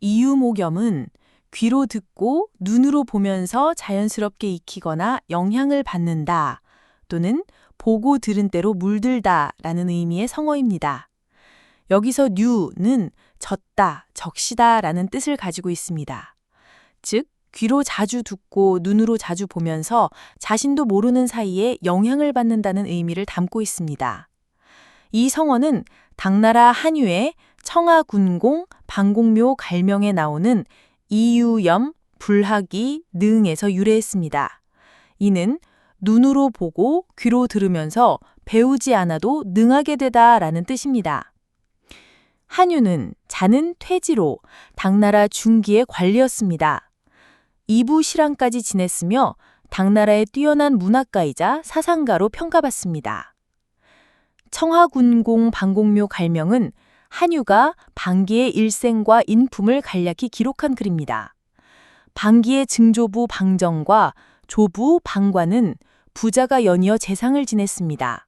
이유모겸은 귀로 듣고 눈으로 보면서 자연스럽게 익히거나 영향을 받는다 또는 보고 들은 대로 물들다 라는 의미의 성어입니다. 여기서 뉴는 젖다, 적시다 라는 뜻을 가지고 있습니다. 즉, 귀로 자주 듣고 눈으로 자주 보면서 자신도 모르는 사이에 영향을 받는다는 의미를 담고 있습니다. 이 성어는 당나라 한유의 청하군공, 방공묘 갈명에 나오는 이유염, 불하기, 능에서 유래했습니다. 이는 눈으로 보고 귀로 들으면서 배우지 않아도 능하게 되다라는 뜻입니다. 한유는 자는 퇴지로 당나라 중기의 관리였습니다. 이부 실황까지 지냈으며 당나라의 뛰어난 문학가이자 사상가로 평가받습니다. 청하군공 방공묘 갈명은 한유가 방기의 일생과 인품을 간략히 기록한 글입니다. 방기의 증조부 방정과 조부 방관은 부자가 연이어 재상을 지냈습니다.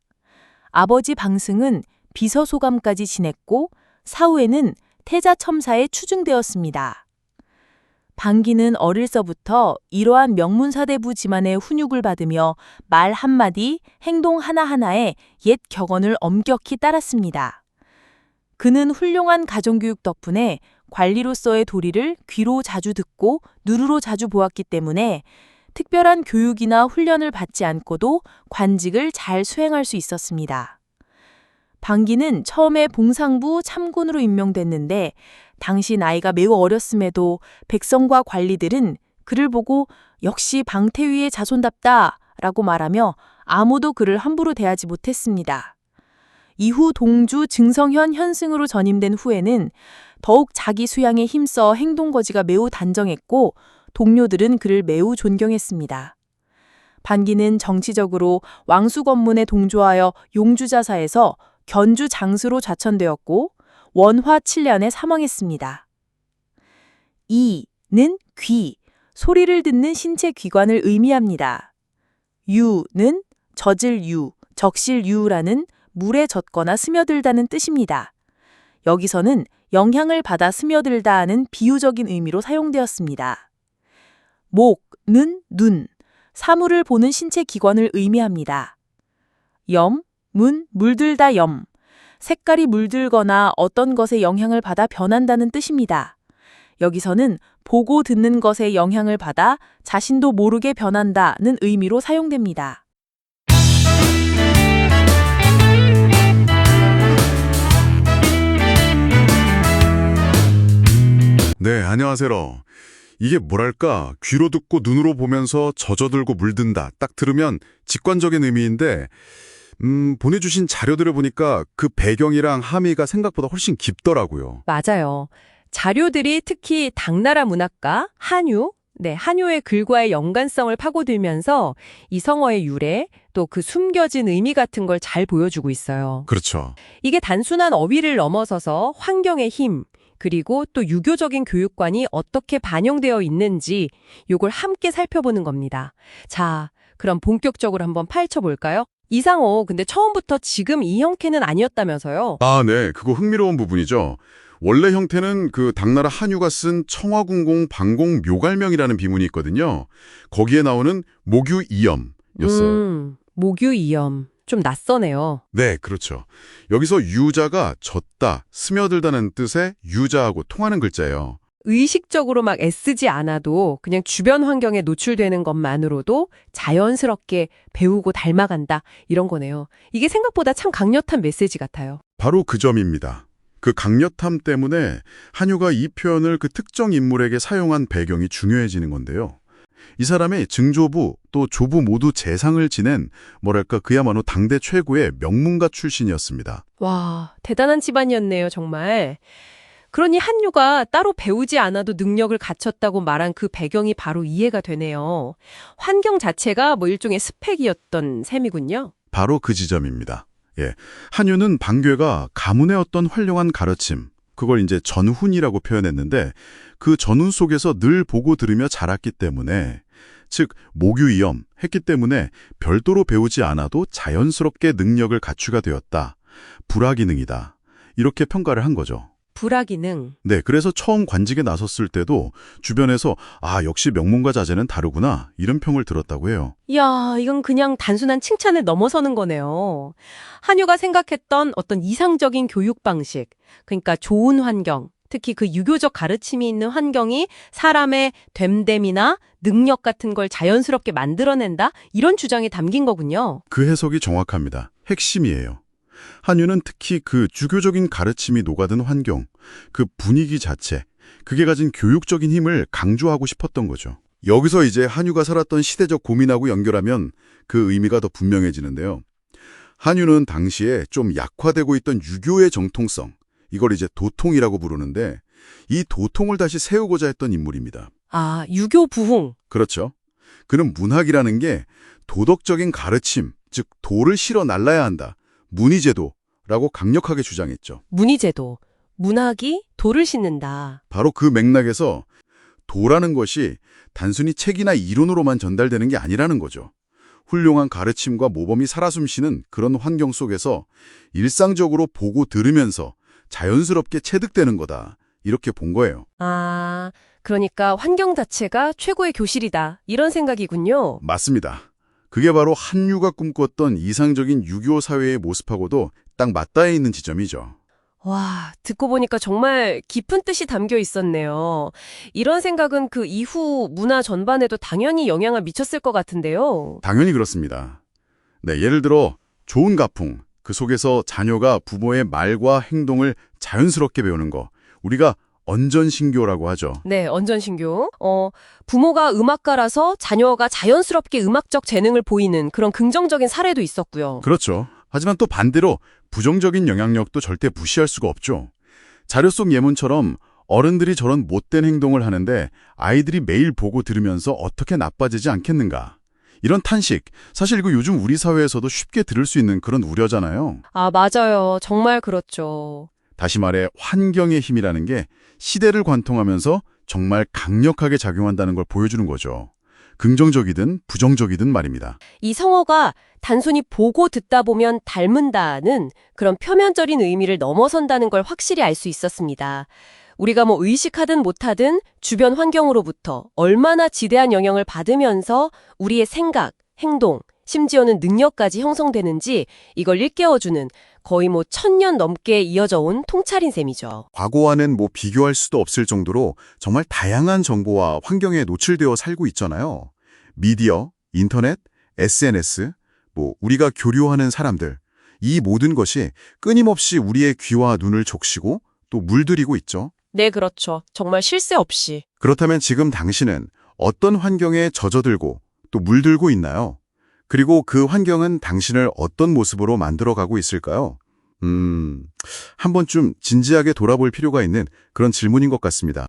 아버지 방승은 비서소감까지 지냈고 사후에는 태자 첨사에 추증되었습니다. 방기는 어릴서부터 이러한 명문사대부 집안의 훈육을 받으며 말 한마디, 행동 하나하나에 옛 격언을 엄격히 따랐습니다. 그는 훌륭한 가정교육 덕분에 관리로서의 도리를 귀로 자주 듣고 누르로 자주 보았기 때문에 특별한 교육이나 훈련을 받지 않고도 관직을 잘 수행할 수 있었습니다. 방기는 처음에 봉상부 참군으로 임명됐는데 당시 나이가 매우 어렸음에도 백성과 관리들은 그를 보고 역시 방태위의 자손답다 라고 말하며 아무도 그를 함부로 대하지 못했습니다. 이후 동주 증성현 현승으로 전임된 후에는 더욱 자기 수양에 힘써 행동거지가 매우 단정했고 동료들은 그를 매우 존경했습니다. 반기는 정치적으로 왕수 건문에 동조하여 용주자사에서 견주 장수로 좌천되었고 원화 7년에 사망했습니다. 이는 귀, 소리를 듣는 신체 기관을 의미합니다. 유는 젖을 유, 적실 유라는 물에 젖거나 스며들다는 뜻입니다. 여기서는 영향을 받아 스며들다 하는 비유적인 의미로 사용되었습니다. 목 는 눈, 사물을 보는 신체 기관을 의미합니다. 염, 문, 물들다 염, 색깔이 물들거나 어떤 것에 영향을 받아 변한다는 뜻입니다. 여기서는 보고 듣는 것에 영향을 받아 자신도 모르게 변한다는 의미로 사용됩니다. 네, 안녕하세요. 이게 뭐랄까, 귀로 듣고 눈으로 보면서 젖어들고 물든다. 딱 들으면 직관적인 의미인데, 음, 보내주신 자료들을 보니까 그 배경이랑 함의가 생각보다 훨씬 깊더라고요. 맞아요. 자료들이 특히 당나라 문학가 한유, 네, 한유의 글과의 연관성을 파고들면서 이 성어의 유래, 또 그 숨겨진 의미 같은 걸 잘 보여주고 있어요. 그렇죠. 이게 단순한 어휘를 넘어서서 환경의 힘, 그리고 또 유교적인 교육관이 어떻게 반영되어 있는지 요걸 함께 살펴보는 겁니다. 자, 그럼 본격적으로 한번 파헤쳐볼까요? 이상호, 근데 처음부터 지금 이 형태는 아니었다면서요? 아, 네. 그거 흥미로운 부분이죠. 원래 형태는 그 당나라 한유가 쓴 청화궁공 방공 묘갈명이라는 비문이 있거든요. 거기에 나오는 모규 이염이었어요. 음, 모규이염. 좀 낯서네요. 네, 그렇죠. 여기서 유자가 젖다, 스며들다는 뜻의 유자하고 통하는 글자예요. 의식적으로 막 애쓰지 않아도 그냥 주변 환경에 노출되는 것만으로도 자연스럽게 배우고 닮아간다 이런 거네요. 이게 생각보다 참 강력한 메시지 같아요. 바로 그 점입니다. 그 강력함 때문에 한유가 이 표현을 그 특정 인물에게 사용한 배경이 중요해지는 건데요. 이 사람의 증조부 또 조부 모두 재상을 지낸 뭐랄까 그야말로 당대 최고의 명문가 출신이었습니다. 와, 대단한 집안이었네요, 정말. 그러니 한유가 따로 배우지 않아도 능력을 갖췄다고 말한 그 배경이 바로 이해가 되네요. 환경 자체가 뭐 일종의 스펙이었던 셈이군요. 바로 그 지점입니다. 예. 한유는 방괴가 가문의 어떤 훌륭한 가르침, 그걸 이제 전훈이라고 표현했는데 그 전훈 속에서 늘 보고 들으며 자랐기 때문에 즉 모규이염 했기 때문에 별도로 배우지 않아도 자연스럽게 능력을 갖추가 되었다. 불화기능이다. 이렇게 평가를 한 거죠. 불화기능. 네, 그래서 처음 관직에 나섰을 때도 주변에서 아, 역시 명문과 자제는 다르구나 이런 평을 들었다고 해요. 이야, 이건 그냥 단순한 칭찬을 넘어서는 거네요. 한유가 생각했던 어떤 이상적인 교육 방식, 그러니까 좋은 환경, 특히 그 유교적 가르침이 있는 환경이 사람의 됨됨이나 능력 같은 걸 자연스럽게 만들어낸다? 이런 주장이 담긴 거군요. 그 해석이 정확합니다. 핵심이에요. 한유는 특히 그 주교적인 가르침이 녹아든 환경, 그 분위기 자체, 그게 가진 교육적인 힘을 강조하고 싶었던 거죠. 여기서 이제 한유가 살았던 시대적 고민하고 연결하면 그 의미가 더 분명해지는데요. 한유는 당시에 좀 약화되고 있던 유교의 정통성, 이걸 이제 도통이라고 부르는데 이 도통을 다시 세우고자 했던 인물입니다. 아, 유교 부흥. 그렇죠. 그는 문학이라는 게 도덕적인 가르침, 즉 도를 실어 날라야 한다. 문의제도라고 강력하게 주장했죠. 문의제도. 문학이 도를 싣는다. 바로 그 맥락에서 도라는 것이 단순히 책이나 이론으로만 전달되는 게 아니라는 거죠. 훌륭한 가르침과 모범이 살아 숨쉬는 그런 환경 속에서 일상적으로 보고 들으면서 자연스럽게 체득되는 거다. 이렇게 본 거예요. 아, 그러니까 환경 자체가 최고의 교실이다. 이런 생각이군요. 맞습니다. 그게 바로 한유가 꿈꿨던 이상적인 유교 사회의 모습하고도 딱 맞닿아 있는 지점이죠. 와, 듣고 보니까 정말 깊은 뜻이 담겨 있었네요. 이런 생각은 그 이후 문화 전반에도 당연히 영향을 미쳤을 것 같은데요. 당연히 그렇습니다. 네, 예를 들어 좋은 가풍, 그 속에서 자녀가 부모의 말과 행동을 자연스럽게 배우는 거, 우리가 언전신교라고 하죠. 네, 언전신교. 어, 부모가 음악가라서 자녀가 자연스럽게 음악적 재능을 보이는 그런 긍정적인 사례도 있었고요. 그렇죠. 하지만 또 반대로 부정적인 영향력도 절대 무시할 수가 없죠. 자료 속 예문처럼 어른들이 저런 못된 행동을 하는데 아이들이 매일 보고 들으면서 어떻게 나빠지지 않겠는가. 이런 탄식, 사실 이거 요즘 우리 사회에서도 쉽게 들을 수 있는 그런 우려잖아요. 아, 맞아요. 정말 그렇죠. 다시 말해 환경의 힘이라는 게 시대를 관통하면서 정말 강력하게 작용한다는 걸 보여주는 거죠. 긍정적이든 부정적이든 말입니다. 이 성어가 단순히 보고 듣다 보면 닮은다는 그런 표면적인 의미를 넘어선다는 걸 확실히 알 수 있었습니다. 우리가 뭐 의식하든 못하든 주변 환경으로부터 얼마나 지대한 영향을 받으면서 우리의 생각, 행동, 심지어는 능력까지 형성되는지 이걸 일깨워주는 거의 뭐 천년 넘게 이어져 온 통찰인 셈이죠. 과거와는 뭐 비교할 수도 없을 정도로 정말 다양한 정보와 환경에 노출되어 살고 있잖아요. 미디어, 인터넷, SNS, 뭐 우리가 교류하는 사람들, 이 모든 것이 끊임없이 우리의 귀와 눈을 족시고 또 물들이고 있죠. 네, 그렇죠. 정말 쉴새 없이. 그렇다면 지금 당신은 어떤 환경에 젖어들고 또 물들고 있나요? 그리고 그 환경은 당신을 어떤 모습으로 만들어가고 있을까요? 음, 한 번쯤 진지하게 돌아볼 필요가 있는 그런 질문인 것 같습니다.